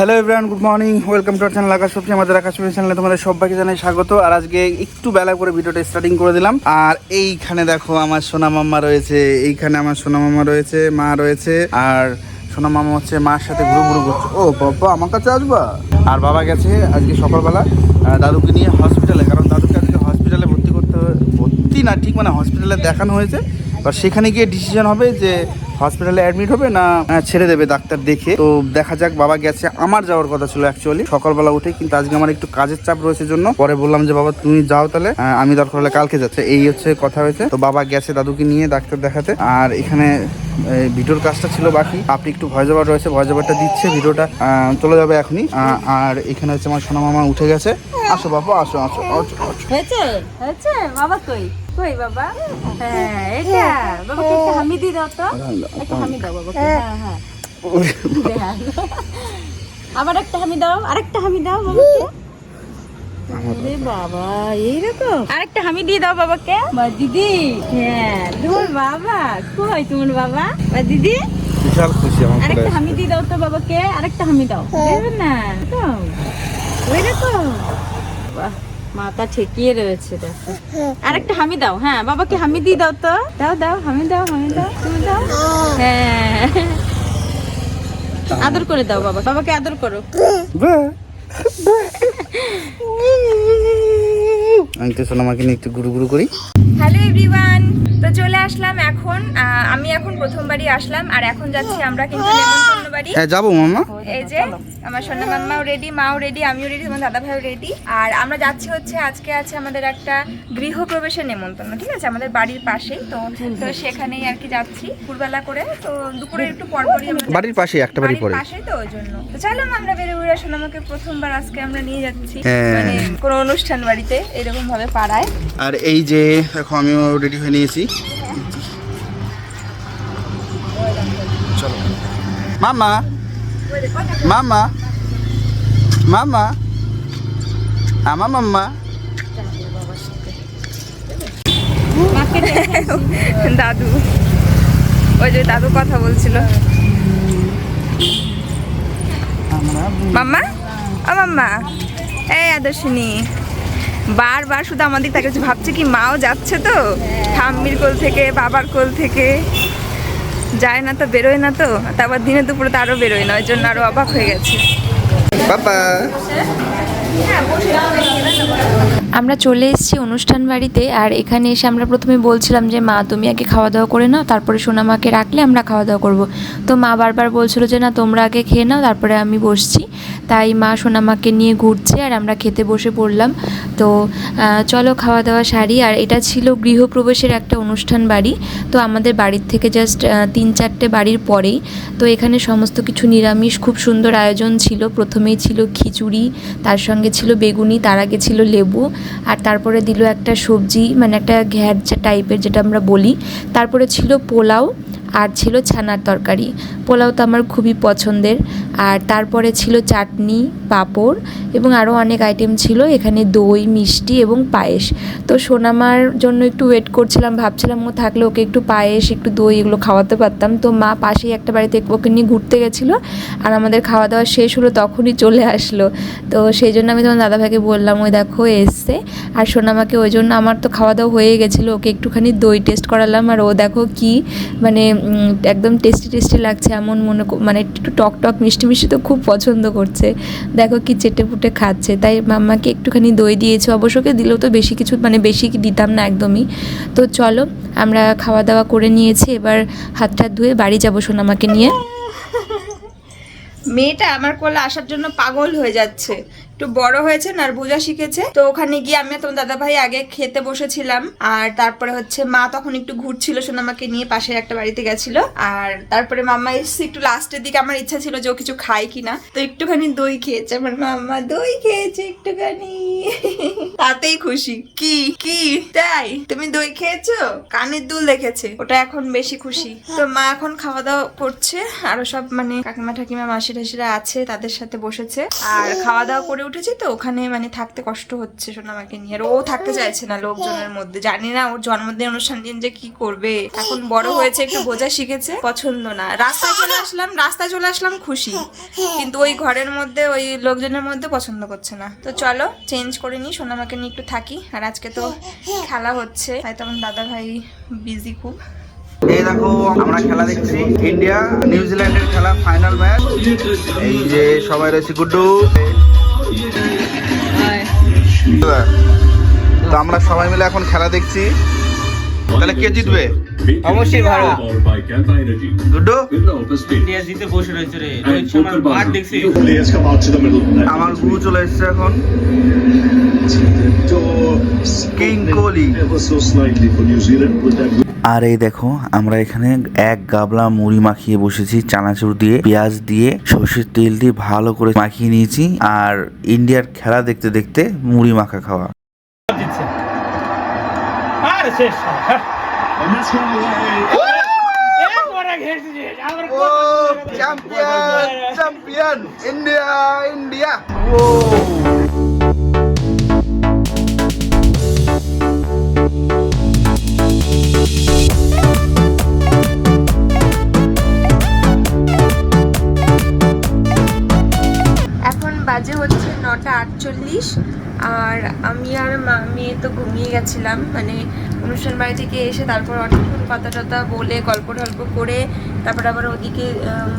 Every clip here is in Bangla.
Hello everyone good morning welcome to channel Akash সবজি আমাদের আকাশ চ্যানেলে তোমাদের সবাইকে জানাই স্বাগত। আর আজকে একটু বেলা করে ভিডিওটা স্টার্টিং করে দিলাম। আর এইখানে দেখো আমার সোনা মাম্মা রয়েছে। এইখানে আমার সোনা মাম্মা রয়েছে, মা রয়েছে। আর সোনা মামা হচ্ছে মার সাথে ঘুরু ঘুরু করছে। ও বাবা, আমার কাছে আসবা? আর বাবা গেছে আজকে সকালবেলা। দাদুকে নিয়ে হসপিটালে কারণ দাদুকে আজকে হসপিটালে ভর্তি করতে ভর্তি না, ঠিক মানে হসপিটালে দেখানো হয়েছে। এবার সেখানে গিয়ে ডিসিশন হবে যে হসপিটালে অ্যাডমিট হবে না ছেড়ে দেবে ডাক্তার দেখে। তো দেখা যাক, বাবা গেছে। আমার যাওয়ার কথা ছিল অ্যাকচুয়ালি সকালবেলা উঠে কিন্তু আজকে আমার একটু কাজের চাপ রয়েছে জন্য। পরে বললাম যে, বাবা, তুমি যাও তাহলে। আমি দরকার হলে কালকে যাচ্ছে। এই হচ্ছে কথা হয়েছে। তো বাবা গেছে দাদুকে নিয়ে ডাক্তার দেখাতে। আর এখানে ভিডিওর কাজটা ছিল বাকি। আপনি একটু ভয় যাবার রয়েছে ভয় যাবারটা দিচ্ছে ভিডিওটা। চলে যাবে এখনই। আর এখানে হচ্ছে আমার সোনা মামা উঠে গেছে। আসো বাবা আসো আসো। হয়েছে? হয়েছে? বাবা কই? কই বাবা? হ্যাঁ এটা হামি দিয়ে দাও তো। একটা হামি দাও বাবাকে। হ্যাঁ। হ্যাঁ হ্যাঁ। আবার একটা হামি দাও আরেকটা হামি দাও বাবাকে। আরে বাবা এইরকম। আরেকটা হামি দিয়ে দাও বাবাকে। বা দিদি হ্যাঁ তোমার বাবা কই তোমার বাবা? বা দিদি বিশাল খুশি আমার আরেকটা হামি দিয়ে দাও তো বাবাকে আরেকটা হামি দাও। দেবে না? এরকম ওই রকম বাহ। মাথা ঠেকিয়ে রয়েছে দেখো। আরেকটা হামি দাও হ্যাঁ বাবাকে হামি দিয়ে দাও তো। দাও দাও হামি দাও হামি দাও তুমি দাও। হ্যাঁ। আদর করে দাও বাবা বাবাকে আদর করো। আমি তো সোনামাকে নিয়ে একটু গুরু গুরু করি। Hello everyone. তো চলে আসলাম এখন। আমি এখন প্রথমবারই আসলাম আর এখন যাচ্ছি আমরা কিন্তু নেমন্তন্ন বাড়ি। হ্যাঁ যাব মামা। এই যে আমার সোনা মাম্মাও রেডি মাও রেডি আমিও রেডি তোমার দাদা ভাইও রেডি আর আমরা যাচ্ছি হচ্ছে আজকে আছে আমাদের একটা গৃহপ্রবেশের নেমন্তন্ন ঠিক আছে? আমাদের বাড়ির পাশেই। তো তো সেখানেই আর কি যাচ্ছি ফুলবেলা করে। তো দুপুরে একটু পরপরই আমরা বাড়ির পাশে একটা বাড়ি বাড়ির পরে পাশেই তো ওই জন্য তো চলো আমরা বেরো উড়ে সোনামাকে প্রথমবার আজকে আমরা নিয়ে যাচ্ছি। হ্যাঁ। মানে কোনো অনুষ্ঠান বাড়িতে এরকম ভাবে পাড়ায়। আর এই যে দেখো আমিও রেডি হয়ে নিয়েছি। চলো। মামা মামা মামা আমার মাম্মা। দাদু। ওই যে দাদু কথা বলছিল। মাম্মা? ও মাম্মা। এই আদর্শিনী। বারবার শুধু আমাদের তাকে ভাবছে কি মাও যাচ্ছে তো? ঠাম্মির কোল থেকে বাবার কোল থেকে। যায় না তো বেরোয় না তো। তারপর দিনে দুপুরে তো আরও বেরোয় না ওই জন্য আরও অবাক হয়ে গেছে। বাবা। আমরা চলে এসেছি অনুষ্ঠান বাড়িতে আর এখানে এসে আমরা প্রথমে বলছিলাম যে মা তুমি আগে খাওয়া দাওয়া করে নাও তারপরে সোনামাকে রাখলে আমরা খাওয়া দাওয়া করব। তো মা বারবার বলছিল যে না তোমরা আগে খেয়ে নাও তারপরে আমি বসছি। তাই মা সোনামাকে নিয়ে ঘুরছে আর আমরা খেতে বসে পড়লাম। তো চলো খাওয়া দাওয়া সারি। আর এটা ছিল গৃহপ্রবেশের একটা অনুষ্ঠান বাড়ি। তো আমাদের বাড়ির থেকে জাস্ট তিন চারটে বাড়ির পরেই। তো এখানে সমস্ত কিছু নিরামিষ, খুব সুন্দর আয়োজন ছিল। প্রথমেই ছিল খিচুড়ি, তার সঙ্গে ছিল বেগুনি, তার আগে ছিল লেবু। আর তারপরে দিল একটা সবজি মানে একটা ঘ্যাট টাইপের যেটা আমরা বলি। তারপরে ছিল পোলাও আর ছিল ছানার তরকারি। পোলাও তো আমার খুবই পছন্দের। আর তারপরে ছিল চাটনি, পাঁপড় এবং আরও অনেক আইটেম ছিল। এখানে দই, মিষ্টি এবং পায়েস। তো সোনামার জন্য একটু ওয়েট করছিলাম, ভাবছিলাম ও থাকলে ওকে একটু পায়েস, একটু দই এগুলো খাওয়াতে পারতাম। তো মা পাশেই একটা বাড়িতে ওকে নিয়ে ঘুরতে গেছিল। আর আমাদের খাওয়া দাওয়া শেষ হলো তখনই চলে আসলো। তো সেই জন্য আমি তোমার দাদাভাইকে বললাম, ওই দেখো এসছে। আর সোনামাকে ওই জন্য আমার তো খাওয়া দাওয়া হয়ে গেছিল। ওকে একটুখানি দই টেস্ট করালাম। আর ও দেখো কি মানে একদম টেস্টি টেস্টি লাগছে, এমন মনে মানে একটু টক টক, মিষ্টি মিষ্টি তো খুব পছন্দ করছে। দেখো কি চেটে পুটে খাচ্ছে। তাই মাম্মাকে একটুখানি দই দিয়েছে। অবশ্যকে দিলেও তো বেশি কিছু মানে বেশি দিতাম না একদমই। তো চলো, আমরা খাওয়া দাওয়া করে নিয়েছি। এবার হাত টাত ধুয়ে বাড়ি যাব সোনামাকে নিয়ে। মেয়েটা আমার কোলে আসার জন্য পাগল হয়ে যাচ্ছে। একটু বড় হয়েছে আর বোঝা শিখেছে। তো ওখানে গিয়ে আমি তোমার দাদা ভাই আগে খেতে বসেছিলাম। আর তারপরে হচ্ছে মা তখন একটু ঘুরছিল সোনামাকে নিয়ে পাশের একটা বাড়িতে গেছিল। আর তারপরে মাম্মা এসছে একটু লাস্টের দিকে। আমার ইচ্ছা ছিল যে ও কিছু খায় কিনা। তো একটুখানি দই খেয়েছে আমার মাম্মা। দই খেয়েছে একটুখানি। তাতেই খুশি। কি? কি? তাই? তুমি দই খেয়েছো? কানের দুল দেখেছে। ওটা এখন বেশি খুশি। তো মা এখন খাওয়া দাওয়া করছে। আরও সব মানে কাকিমা, ঠাকিমা, মাসি টাসিরা আছে, তাদের সাথে বসেছে। আর খাওয়া দাওয়া করে উঠেছি তো ওখানে মানে থাকতে কষ্ট হচ্ছে সোনামাকে নিয়ে। আর ও থাকতে চাইছে না লোকজনের মধ্যে। জানি না ওর জন্মদিন অনুষ্ঠান দিন যে কি করবে। এখন বড় হয়েছে একটু বোঝা শিখেছে। পছন্দ না। রাস্তায় চলে আসলাম রাস্তায় চলে আসলাম খুশি। কিন্তু ওই ঘরের মধ্যে ওই লোকজনের মধ্যে পছন্দ করছে না। তো চলো চেঞ্জ করে নিই সোনামাকে নিয়ে একটু থাকি। আর আজকে তো খেলা হচ্ছে। হয়তো আমার দাদা ভাই বিজি খুব। এই দেখো আমরা খেলা দেখছি। ইন্ডিয়া নিউজিল্যান্ডের খেলা ফাইনাল ম্যাচ এই যে সবাই রয়েছে গুড্ডু। তো আমরা সবাই মিলে এখন খেলা দেখছি। তাহলে কে জিতবে? অবশ্যই ভারত গুড্ডু ইন্ডিয়া জিতে বসে রয়েছে রে। রোহিত শর্মার মাঠ দেখছি. আমার গুরু চলে এসছে এখন. আর এই দেখো আমরা এখানে এক গাবলা মুড়ি মাখিয়ে বসেছি চানাচুর দিয়ে পেঁয়াজ দিয়ে সর্ষের তেল দিয়ে ভালো করে মাখিয়ে নিয়েছি আর ইন্ডিয়ার খেলা দেখতে দেখতে মুড়ি মাখা খাওয়া। And that's gone away. Champion champion India India ও। এখন বাজে হচ্ছে নটা আটচল্লিশ আর আমি আর মা মেয়ে তো ঘুমিয়ে গেছিলাম মানে অনুষ্ঠান বাড়ি থেকে এসে তারপর অনেকক্ষণ কথা টথা বলে গল্প টল্প করে, তারপর আবার ওদিকে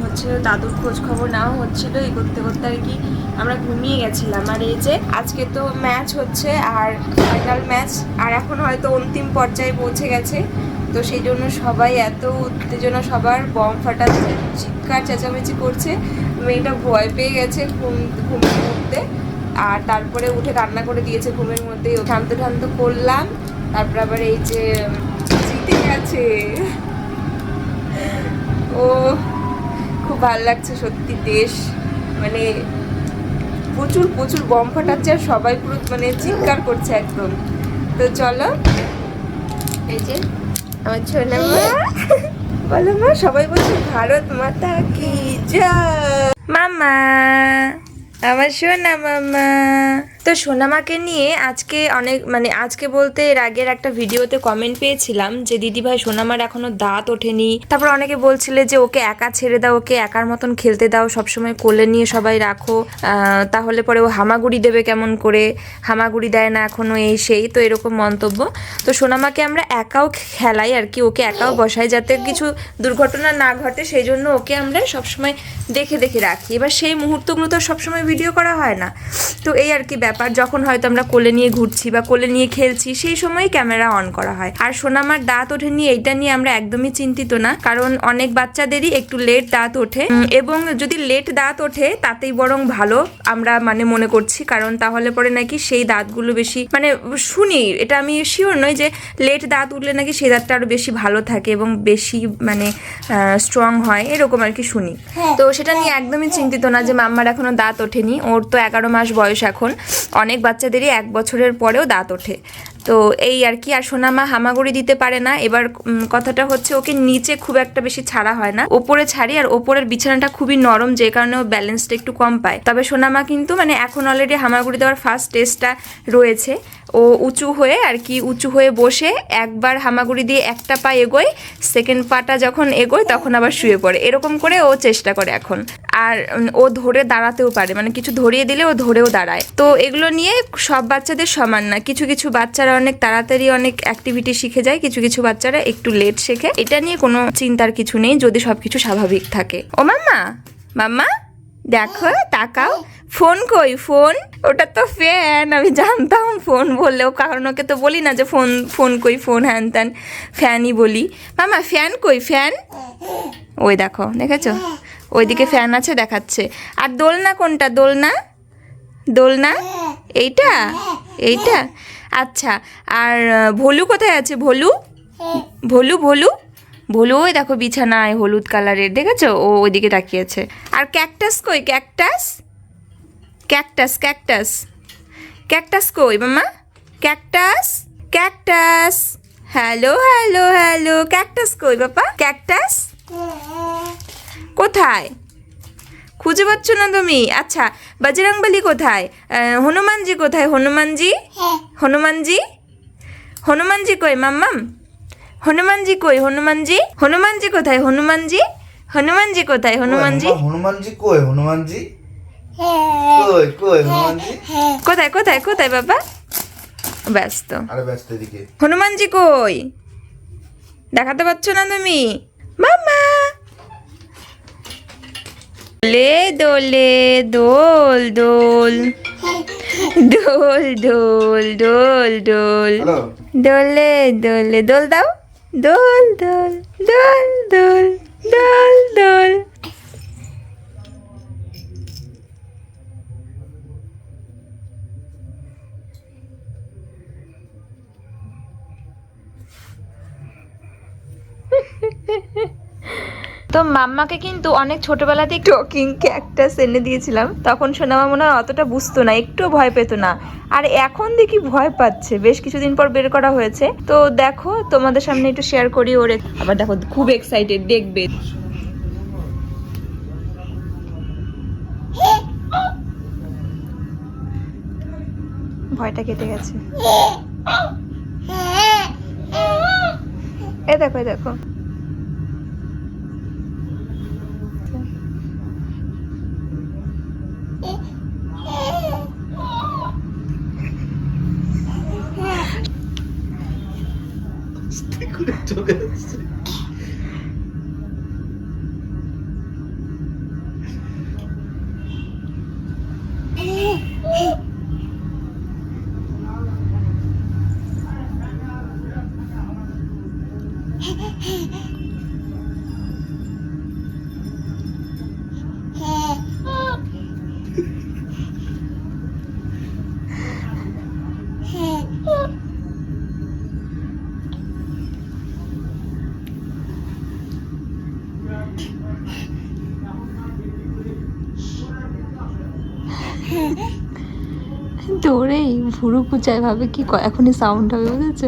হচ্ছে দাদুর খোঁজ খবর নেওয়া হচ্ছিল, এই করতে করতে আর কি আমরা ঘুমিয়ে গেছিলাম। আর এই যে আজকে তো ম্যাচ হচ্ছে আর ফাইনাল ম্যাচ আর এখন হয়তো অন্তিম পর্যায়ে পৌঁছে গেছে। তো সেই জন্য সবাই এত উত্তেজনা, সবার বম ফাটাচ্ছে, চিৎকার চেঁচামেচি করছে। মেয়েটা ভয় পেয়ে গেছে ঘুম ঘুমের মধ্যে আর তারপরে উঠে রান্না করে দিয়েছে ঘুমের মধ্যে শান্ত ঠান্ত করলাম তারপর আবার এই যে, জিতে গেছে। ও, খুব ভালো লাগছে সত্যি দেশ। মানে প্রচুর প্রচুর বম ফাটাচ্ছে আর সবাই পুরো মানে চিৎকার করছে একদম। তো চলো, এই যে আমার ছোলা মা। বলো মা, সবাই বলছে, ভারত মাতা কি জয়? মামা, আমার সোনা মামা। তো সোনামাকে নিয়ে আজকে অনেক মানে আজকে বলতে এর আগের একটা ভিডিওতে কমেন্ট পেয়েছিলাম যে দিদি ভাই সোনামার এখনও দাঁত ওঠেনি। তারপর অনেকে বলছিলে যে, ওকে একা ছেড়ে দাও, ওকে একার মতন খেলতে দাও, সবসময় কোলে নিয়ে সবাই রাখো। তাহলে পরে ও হামাগুড়ি দেবে কেমন করে? হামাগুড়ি দেয় না এখনও এই সেই। তো এরকম মন্তব্য। তো সোনামাকে আমরা একাও খেলাই আর কি, ওকে একাও বসাই যাতে কিছু দুর্ঘটনা না ঘটে, সেই জন্য ওকে আমরা সবসময় দেখে দেখে রাখি। এবার সেই মুহূর্তগুলো তো সবসময় ভিডিও করা হয় না। তো এই আর কি ব্যাপার। যখন হয়তো আমরা কোলে নিয়ে ঘুরছি বা কোলে নিয়ে খেলছি সেই সময় ক্যামেরা অন করা হয়। আর সোনামার দাঁত ওঠেনি এইটা নিয়ে আমরা একদমই চিন্তিত না কারণ অনেক বাচ্চাদেরই একটু লেট দাঁত ওঠে। এবং যদি লেট দাঁত ওঠে তাতেই বরং ভালো আমরা মানে মনে করছি কারণ তাহলে পরে নাকি সেই দাঁতগুলো বেশি মানে শুনি এটা আমি শিওর নই যে লেট দাঁত উঠলে নাকি সেই দাঁতটা আরও বেশি ভালো থাকে এবং বেশি মানে স্ট্রং হয় এরকম আর কি শুনি। তো সেটা নিয়ে একদমই চিন্তিত না যে মাম্মার এখনও দাঁত ওঠেনি ওর তো এগারো মাস বয়স এখন। অনেক বাচ্চাদেরই এক বছরের পরেও দাঁত ওঠে। তো এই আর কি, আর সোনামা হামাগুড়ি দিতে পারে না। এবার কথাটা হচ্ছে ওকে নিচে খুব একটা বেশি ছাড়া হয় না। ওপরে ছাড়ি, আর ওপরের বিছানাটা খুবই নরম, যে কারণে ও ব্যালেন্সটা একটু কম পায়। তবে সোনামা কিন্তু মানে এখন অলরেডি হামাগুড়ি দেওয়ার ফার্স্ট টেস্টটা রয়েছে। ও উঁচু হয়ে, আর কি উঁচু হয়ে বসে একবার হামাগুড়ি দিয়ে একটা পা এগোয় সেকেন্ড পাটা যখন এগোয়, তখন আবার শুয়ে পড়ে। এরকম করে ও চেষ্টা করে এখন। আর ও ধরে দাঁড়াতেও পারে। মানে কিছু ধরিয়ে দিলে ও ধরেও দাঁড়ায়। তো এগুলো নিয়ে সব বাচ্চাদের সমান না। কিছু কিছু বাচ্চারা অনেক তাড়াতাড়ি অনেক অ্যাক্টিভিটি শিখে যায়, কিছু কিছু বাচ্চারা একটু লেট শেখে। এটা নিয়ে কোনো চিন্তার কিছু নেই, যদি সবকিছু স্বাভাবিক থাকে। ও মাম্মা মাম্মা, দেখো, তাকাও। ফোন কই? ফোন? ওটা তো ফ্যান আমি জানতাম ফোন বললেও, কারণ ওকে তো বলি না যে ফোন ফোন কই, ফোন হ্যান ত্যান ফ্যানই বলি। মামা ফ্যান কই? ফ্যান ওই দেখো, দেখেছ? ওইদিকে ফ্যান আছে, দেখাচ্ছে। আর দোলনা কোনটা? দোলনা? দোলনা? এইটা? এইটা? আচ্ছা আর ভোলু কোথায় আছে ভলু? ভলু ভলু? ভলু ওই দেখো বিছানায় হলুদ কালারের দেখেছ? ও ওইদিকে তাকিয়েছে। আর ক্যাকটাস কই? ক্যাকটাস? Cactus cactus. ক্যাকটাস কই মামা? Cactus? Cactus. Hello hello hello cactus কই বাবা? ক্যাকটাস? কোথায়? খুঁজে পাচ্ছ না তুমি? আচ্ছা বজরংবলী কোথায়? হনুমানজি কোথায়? হনুমানজি? হনুমানজি? হনুমানজি কই মাম্মাম? হনুমানজি কই হনুমানজি? হনুমানজি কোথায়? হনুমানজি? হনুমানজি কোথায়? হনুমানজি? হনুমানজি কই? হনুমানজি? কই কই হনুমানজি? কোথায় কোথায় কোথায় বাবা? ব্যস্ত। আরে ব্যস্ত এদিকে। হনুমানজি কই? দেখাতে পাচ্ছ না তুমি মামা দোলে দোলে দোল দোল। দোল দোল দোল দোল। দোলে দোলে দোল দাও। দোল দোল দোল দোল দোল দোল। তো মাম্মাকে কিন্তু অনেক ছোটবেলাতেই টকিং ক্যাকটাস এনে দিয়েছিলাম, তখন সোনামা মনে হয় অতটা বুঝতো না একটু ভয় পেত না। আর এখন দেখি ভয় পাচ্ছে, বেশ কিছুদিন পর বের করা হয়েছে। তো দেখো, তোমাদের সামনে একটু শেয়ার করি ওরে আবার দেখো, খুব এক্সাইটেড দেখবে। ভয়টা কেটে গেছে। এ দেখো দেখো। এ দেখো দৌড়েই ভুরু কুচায় ভাবে কি এখনই সাউন্ড হবে, বুঝেছ?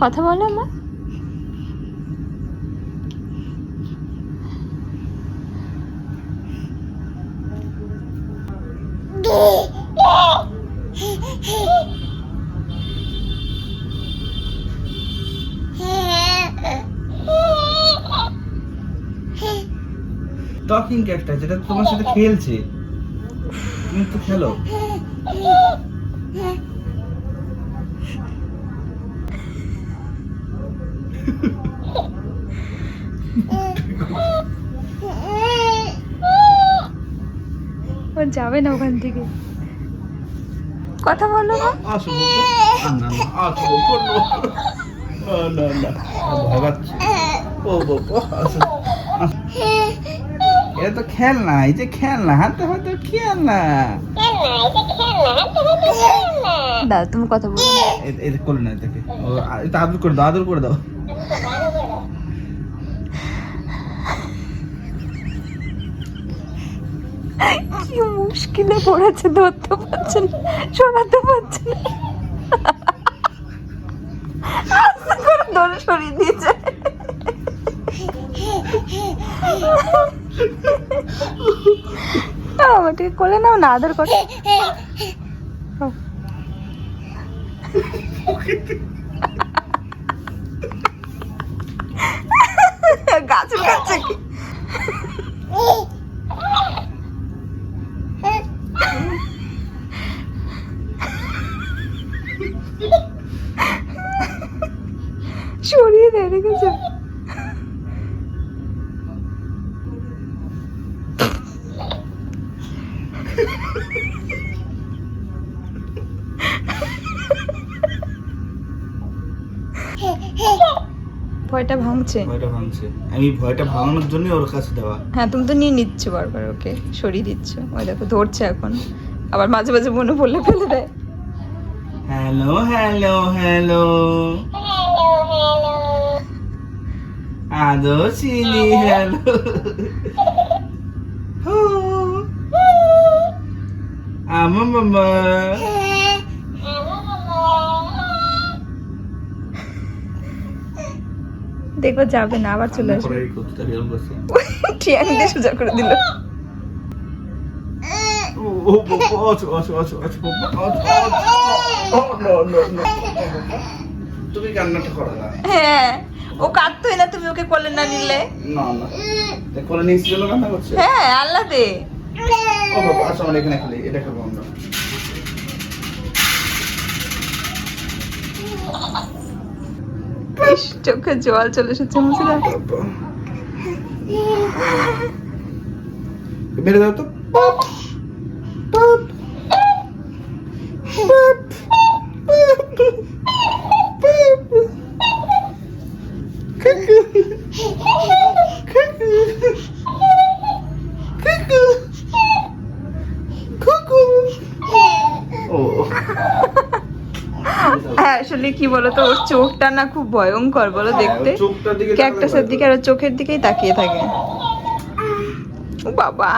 কথা বলো, মা। টকিং ক্যাকটা যেটা তোমার সাথে খেলছে। তুমি তো খেলো। ও যাবে না ওখান থেকে। কথা বলো না। ও বাবা। এটা তো খেলনা এই যে খেলনা হাতে হাতে খেলনা। দাও তুমি কথা বলো। এটা করো না এটাকে ও এটা আদর করে দাও আদর করে দাও। কি মুশকিলে পড়েছে ধরতে পারছে না শোনাতে পারছে না। করে ধরে সরিয়ে দিয়েছে। আমাকে কোলে নাও না আদর করে। গাছের কাছে সরিয়ে দেয় রেখেছে। ভয়টা ভাঙছে? ভয়টা ভাঙছে। আমি ভয়টা ভাঙানোর জন্যই ওর কাছে দেওয়া। হ্যাঁ তুমি তো নিয়ে নিচ্ছ বারবার ওকে সরিয়ে দিচ্ছ। ওই দেখো ধরছে এখন। আবার মাঝে মাঝে মনে পড়লে ফেলে দেয়। Hello hello hello. আদো চিনি হ্যালো। আমার মামা দেখব যাবে না আবার চলে আসবে। দিয়ে সোজা করে দিল। তুমি কান্নাটা করো না। হ্যাঁ ও কাঁদতোই না তুমি ওকে কোলে না নিলে। না না। কোলে নিয়ে কান্না করছে? হ্যাঁ আল্লাহ দে। ও বাবা আসো আমরা এখানে খালি এটা খাব। চোখে জল চলে এসেছে মুসিদা। মেরে দাও তো। আসলে কি বলতো ওর চোখটা না খুব ভয়ঙ্কর বলো দেখতে। হ্যাঁ, দিকে ক্যাকটাসের দিকে আর চোখের দিকেই তাকিয়ে থাকে। ও বাবা।